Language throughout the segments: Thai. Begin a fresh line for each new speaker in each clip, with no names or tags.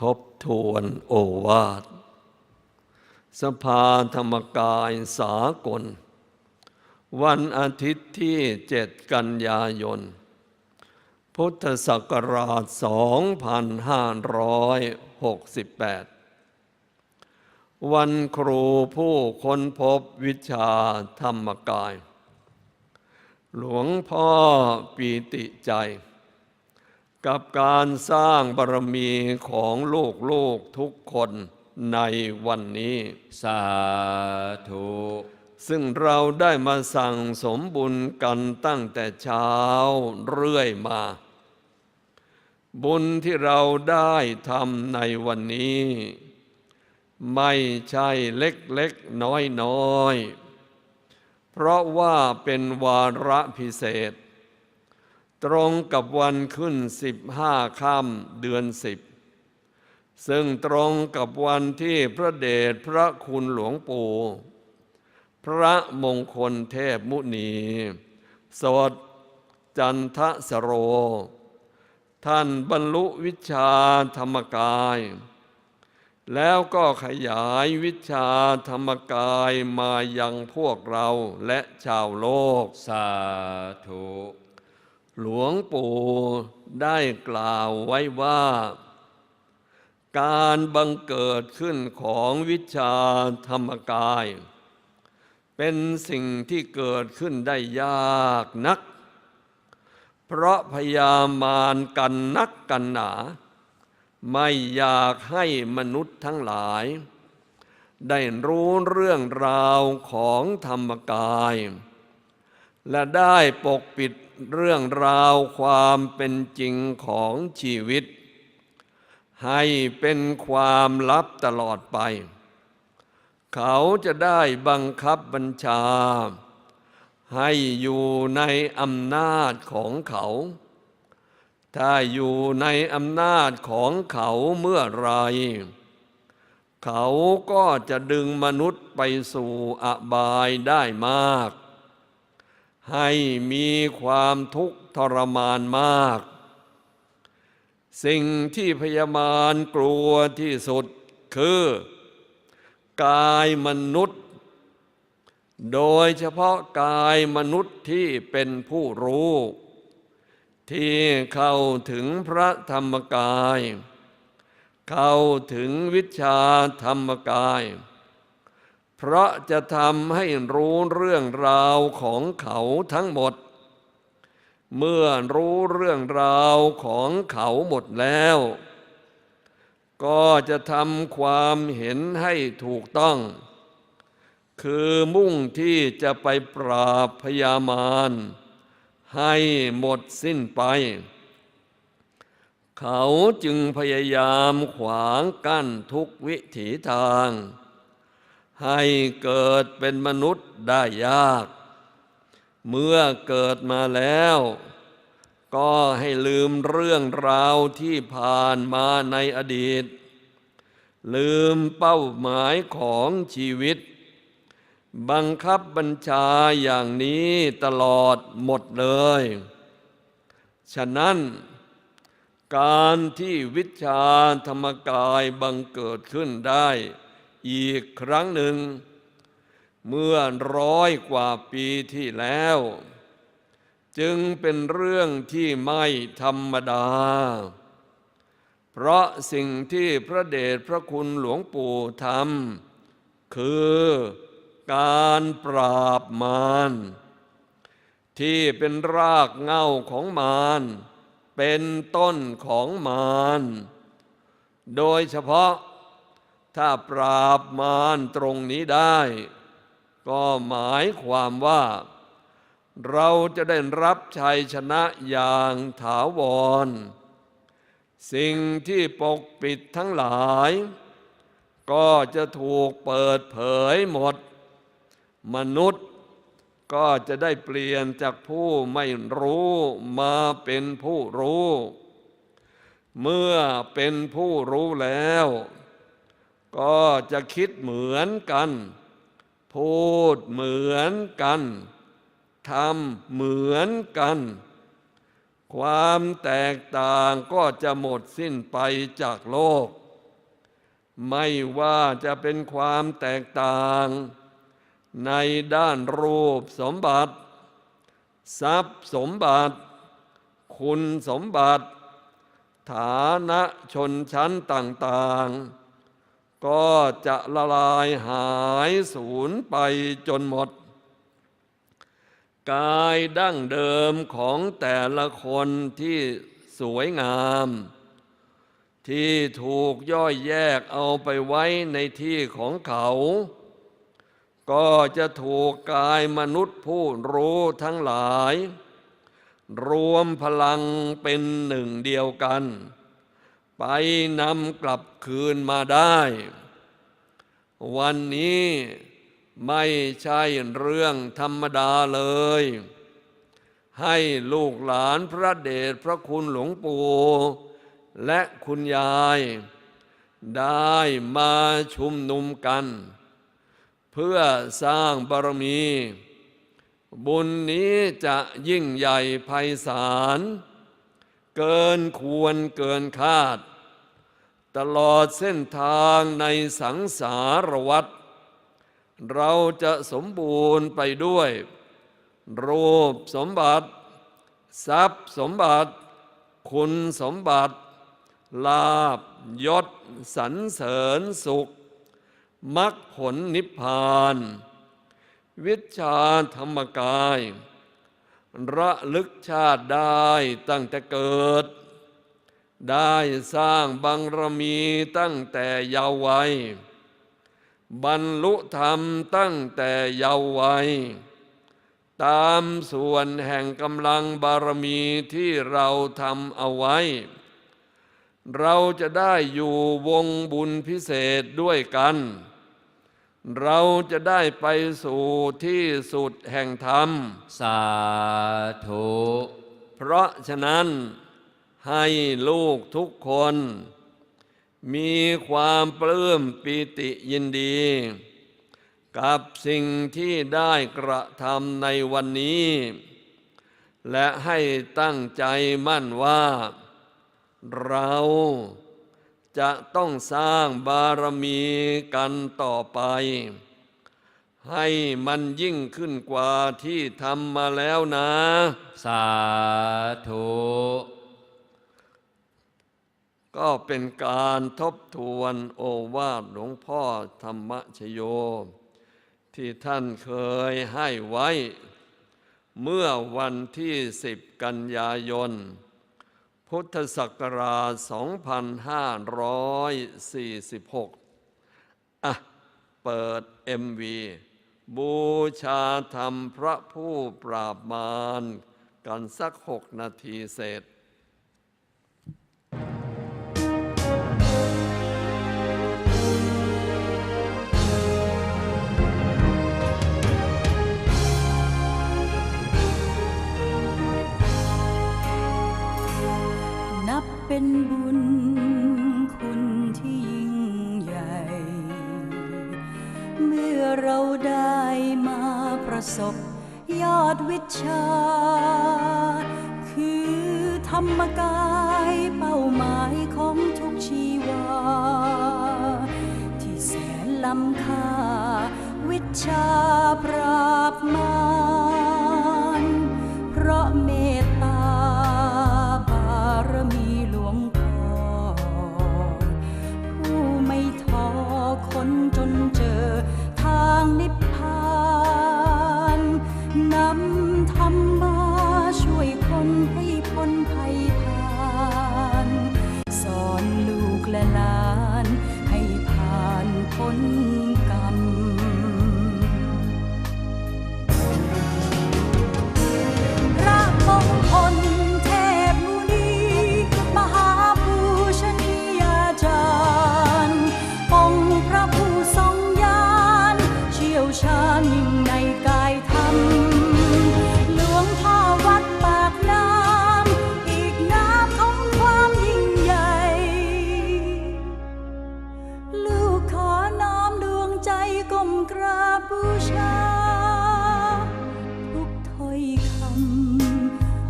ทบทวนโอวาท สภาธรรมกายสากล วันอาทิตย์ที่เจ็ดกันยายน พุทธศักราช 2568 วันครูผู้ค้นพบวิชาธรรมกาย หลวงพ่อปีติใจ กับการสร้างบารมีของลูกลูกๆทุกคนในวันนี้
สาธุ
ซึ่งเราได้มาสั่งสมบุญกันตั้งแต่เช้าเรื่อยมา บุญที่เราได้ทำในวันนี้ ไม่ใช่เล็กเล็กน้อยน้อยๆ เพราะว่าเป็นวาระพิเศษ ตรงกับวันขึ้นสิบห้าค่ำเดือนสิบซึ่งตรงกับวันที่พระเดชพระคุณหลวงปู่พระมงคลเทพมุนี สดจันทสโร ท่านบรรลุวิชาธรรมกาย แล้วก็ขยายวิชาธรรมกายมายังพวกเราและชาวโลก
สาธุ
หลวงปู่ได้กล่าวไว้ว่า การบังเกิดขึ้นของวิชาธรรมกาย เป็นสิ่งที่เกิดขึ้นได้ยากนัก เพราะพยามารกันนักกันหนา ไม่อยากให้มนุษย์ทั้งหลาย ได้รู้เรื่องราวของธรรมกาย และได้ปกปิด เรื่องราวความเป็นจริงของชีวิต ให้เป็นความลับตลอดไป เขาจะได้บังคับบัญชา ให้อยู่ในอำนาจของเขา ถ้าอยู่ในอำนาจของเขาเมื่อไรเขาก็จะดึงมนุษย์ไปสู่อบายได้มาก ให้มีความทุกข์ทรมานมาก สิ่งที่พยามารกลัวที่สุดคือ กายมนุษย์ โดยเฉพาะกายมนุษย์ที่เป็นผู้รู้ ที่เข้าถึงพระธรรมกาย เข้าถึงวิชาธรรมกาย เพราะจะทำให้รู้เรื่องราวของเขาทั้งหมด เมื่อรู้เรื่องราวของเขาหมดแล้ว ก็จะทำความเห็นให้ถูกต้อง คือมุ่งที่จะไปปราบพยามารให้หมดสิ้นไป เขาจึงพยายามขวางกั้นทุกวิถีทาง ให้เกิดเป็นมนุษย์ได้ยาก เมื่อเกิดมาแล้ว ก็ให้ลืมเรื่องราวที่ผ่านมาในอดีต ลืมเป้าหมายของชีวิต บังคับบัญชาอย่างนี้ตลอดหมดเลย ฉะนั้นการที่วิชาธรรมกายบังเกิดขึ้นได้ อีกครั้งหนึ่ง เมื่อร้อยกว่าปีที่แล้ว จึงเป็นเรื่องที่ไม่ธรรมดา เพราะสิ่งที่พระเดชพระคุณหลวงปู่ทำคือการปราบมารที่เป็นรากเหง้าของมารเป็นต้นของมารโดยเฉพาะ ถ้าปราบมารตรงนี้ได้ ก็หมายความว่า เราจะได้รับชัยชนะอย่างถาวร สิ่งที่ปกปิดทั้งหลาย ก็จะถูกเปิดเผยหมด มนุษย์ก็จะได้เปลี่ยนจากผู้ไม่รู้มาเป็นผู้รู้ เมื่อเป็นผู้รู้แล้ว ก็จะคิดเหมือนกัน พูดเหมือนกันทำเหมือนกัน ความแตกต่างก็จะหมดสิ้นไปจากโลก ไม่ว่าจะเป็นความแตกต่าง ในด้านรูปสมบัติ ทรัพย์สมบัติ คุณสมบัติ ฐานะชนชั้นต่าง ๆ ก็จะละลายหายสูญไปจนหมด กายดั้งเดิมของแต่ละคนที่สวยงาม ที่ถูกย่อยแยกเอาไปไว้ในที่ของเขา ก็จะถูกกายมนุษย์ผู้รู้ทั้งหลาย รวมพลังเป็นหนึ่งเดียวกัน ไปนำกลับคืนมาได้ วันนี้ไม่ใช่เรื่องธรรมดาเลย ให้ลูกหลานพระเดชพระคุณหลวงปู่และคุณยาย ได้มาชุมนุมกัน เพื่อสร้างบารมี บุญนี้จะยิ่งใหญ่ไพศาลเกินควรเกินคาด ตลอดเส้นทางในสังสารวัฏเราจะสมบูรณ์ไปด้วย รูปสมบัติ ทรัพย์สมบัติ คุณสมบัติ ลาบยศสรรเสริญสุขมรรคผลนิพพาน วิชาธรรมกาย ระลึกชาติได้ตั้งแต่เกิด ได้สร้างบางรมีตั้งแต่เยาว์วัย บรรลุธรรมตั้งแต่เยาว์วัย ตามส่วนแห่งกำลังบารมีที่เราทำเอาไว้ เราจะได้อยู่วงบุญพิเศษด้วยกัน เราจะได้ไปสู่ที่สุดแห่งธรรม
สาธุ
เพราะฉะนั้น ให้ลูกทุกคน มีความปลื้มปีติยินดี กับสิ่งที่ได้กระทำในวันนี้ และให้ตั้งใจมั่นว่า เราจะต้องสร้างบารมีกันต่อไป ให้มันยิ่งขึ้นกว่าที่ทำมาแล้วนะ
สาธุ
ก็เป็นการทบทวนโอวาทหลวงพ่อธรรมชโย ที่ท่านเคยให้ไว้ เมื่อวันที่สิบกันยายน พุทธศักราช 2546 อะ เปิด MV บูชาธรรมพระผู้ปราบมารกันสักหกนาทีเศษ
นั เป็นบุญคุณที่ยิ่งใหญ่ เมื่อเราได้มาประสบยอดวิชา คือธรรมกายเป้าหมายของทุกชีวา ที่แสนล้ำค่าวิชาปราบมา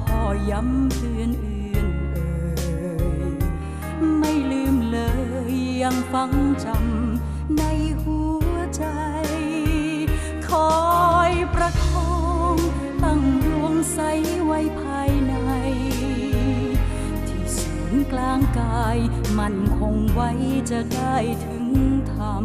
พ่อย้ำเตือนเอื่นเอ่ยไม่ลืมเลยยังฟังจำในหัวใจ คอยประคองตั้งดวงใสไว้ภายใน ที่ศูนย์กลางกายมันคงไว้จะได้ถึงธรรม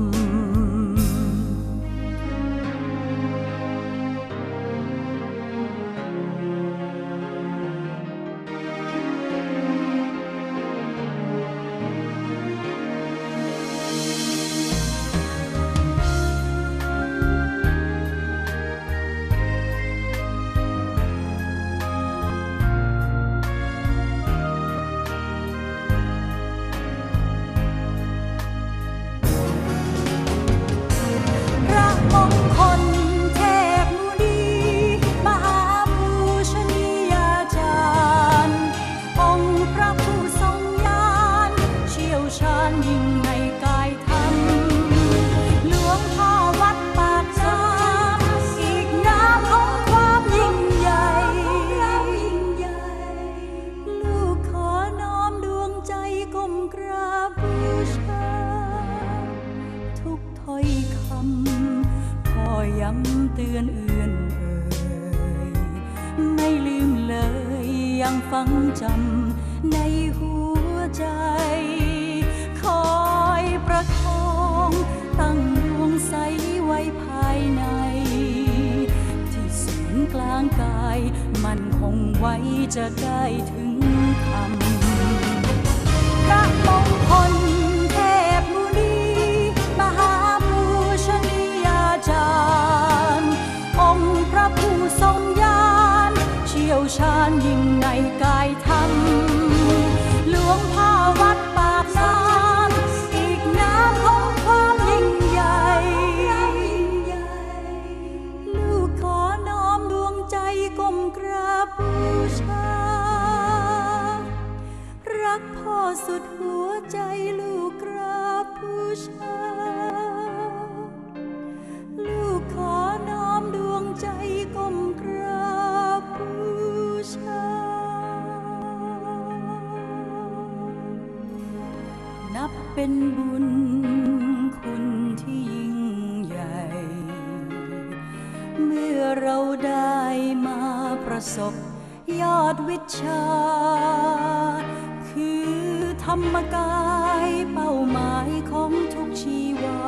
ไว้จะได้ถึงคำพระมงค สุดหัวใจลูกกราบบูชา ลูกขอน้อมดวงใจก้มกราบบูชา นับเป็นบุญคุณที่ยิ่งใหญ่ เมื่อเราได้มาประสบยอดวิชา รรมกายเป้าหมายของทุกชีวา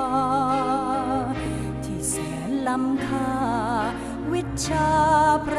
ที่แสนล้ำค่าวิชาประ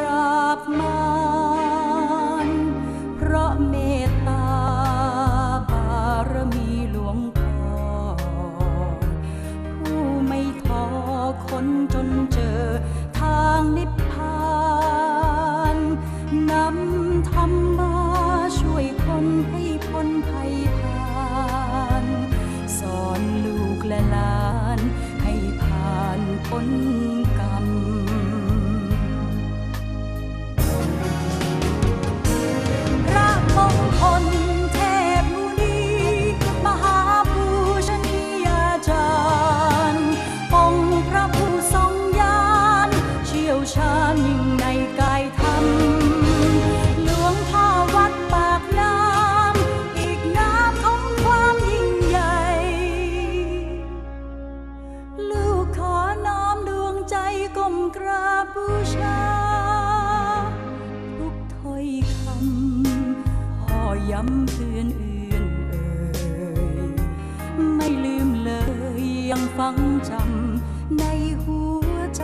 ฟังจำในหัวใจ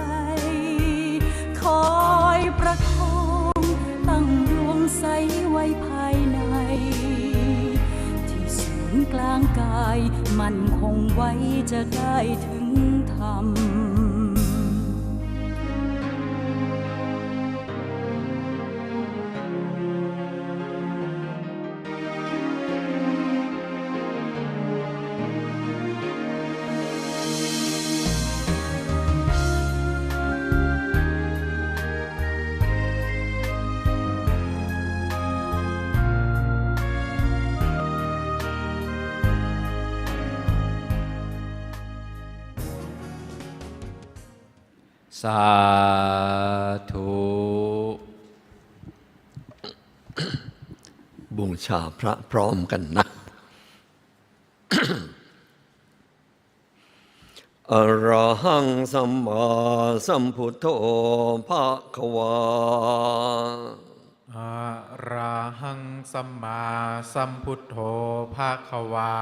คอยประคองตั้งดวงใสไว้ภายใน ที่ศูนย์กลางกายมันคงไว้จะได้ถึงธรรม
สาธุ
บูชาพระพร้อมกันนะอรหังสัมมาสัมพุทโธภะควา
สัมมาสัมพุทโธภาควา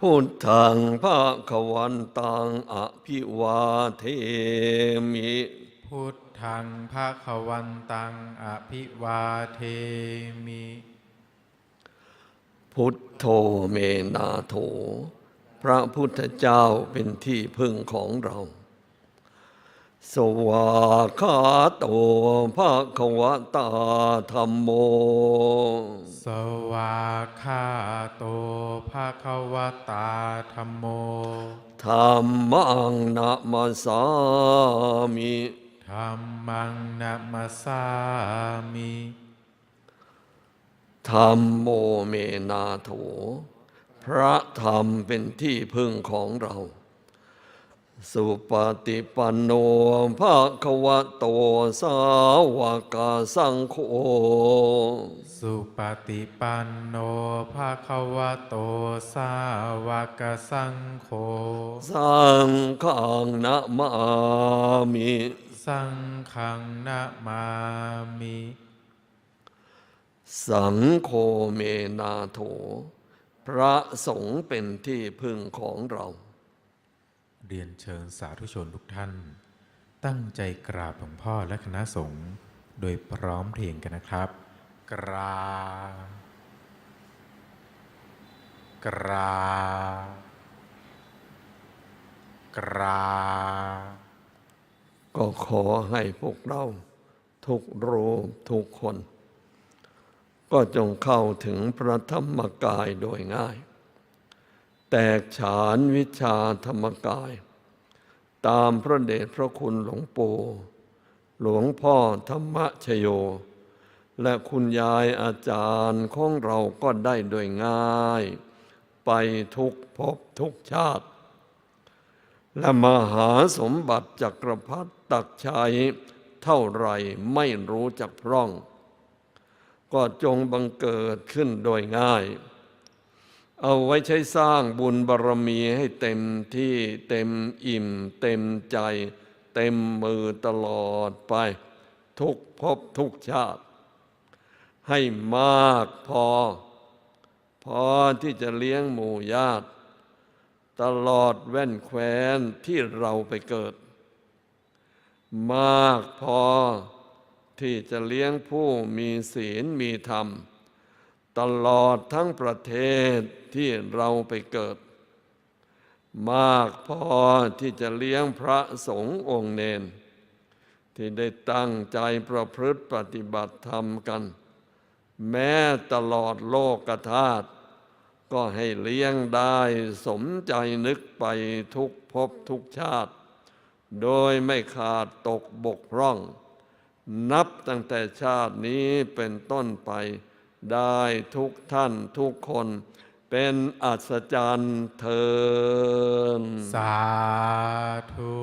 พุทธังภะคะวันตังอภิวาเทมิ
พุทธังภาควันตังอภิวาเทมิ
พุทโธเมนาโถ พระพุทธเจ้าเป็นที่พึ่งของเรา สวากขาโตภะคะวะตาธรรมโม
สวาคาโตภาควตาธรรมโม
ธรรมังนะมาสามิ
ธรรมังนัมสสามิ
ธรรมโมเมนาโถ พระธรรมเป็นที่พึ่งของเรา สุปฏิปันโนภะคะวะโตสาวกสังโฆ
สุปฏิปันโนภาควโตสาวกสังโฆ
สังฆังนะมามิ
สังฆังนะมามิ
สังโฆเมนาโถ พระสงฆ์เป็นที่พึ่งของเรา
เรียนเชิญสาธุชนทุกท่าน ตั้งใจกราบหลวงพ่อและคณะสงฆ์โดยพร้อมเพรียงกันนะครับ กราบกราบกราบ
ก็ขอให้พวกเราทุกรูปทุกคน ก็จงเข้าถึงพระธรรมกายโดยง่าย แตกฉานวิชาธรรมกาย ตามพระเดชพระคุณหลวงปู่หลวงพ่อธรรมชโย และคุณยายอาจารย์ของเราก็ได้โดยง่าย ไปทุกภพทุกชาติ และมหาสมบัติจักรพรรดิตักชัยเท่าไรไม่รู้จักพร่อง ก็จงบังเกิดขึ้นโดยง่าย เอาไว้ใช้สร้างบุญบารมีให้เต็มที่เต็มอิ่ม เต็มใจ เต็มมือตลอดไป ทุกภพทุกชาติ ให้มากพอ พอที่จะเลี้ยงหมู่ญาติ ตลอดแว่นแคว้นที่เราไปเกิด มากพอที่จะเลี้ยงผู้มีศีลมีธรรม ตลอดทั้งประเทศที่เราไปเกิด มากพอที่จะเลี้ยงพระสงฆ์องค์เนน ที่ได้ตั้งใจประพฤติปฏิบัติธรรมกัน แม้ตลอดโลกธาตุก็ให้เลี้ยงได้สมใจนึกไปทุกภพทุกชาติ โดยไม่ขาดตกบกพร่อง นับตั้งแต่ชาตินี้เป็นต้นไป ได้ทุกท่านทุกคนเป็นอัศจรรย์เทิน
สาธุ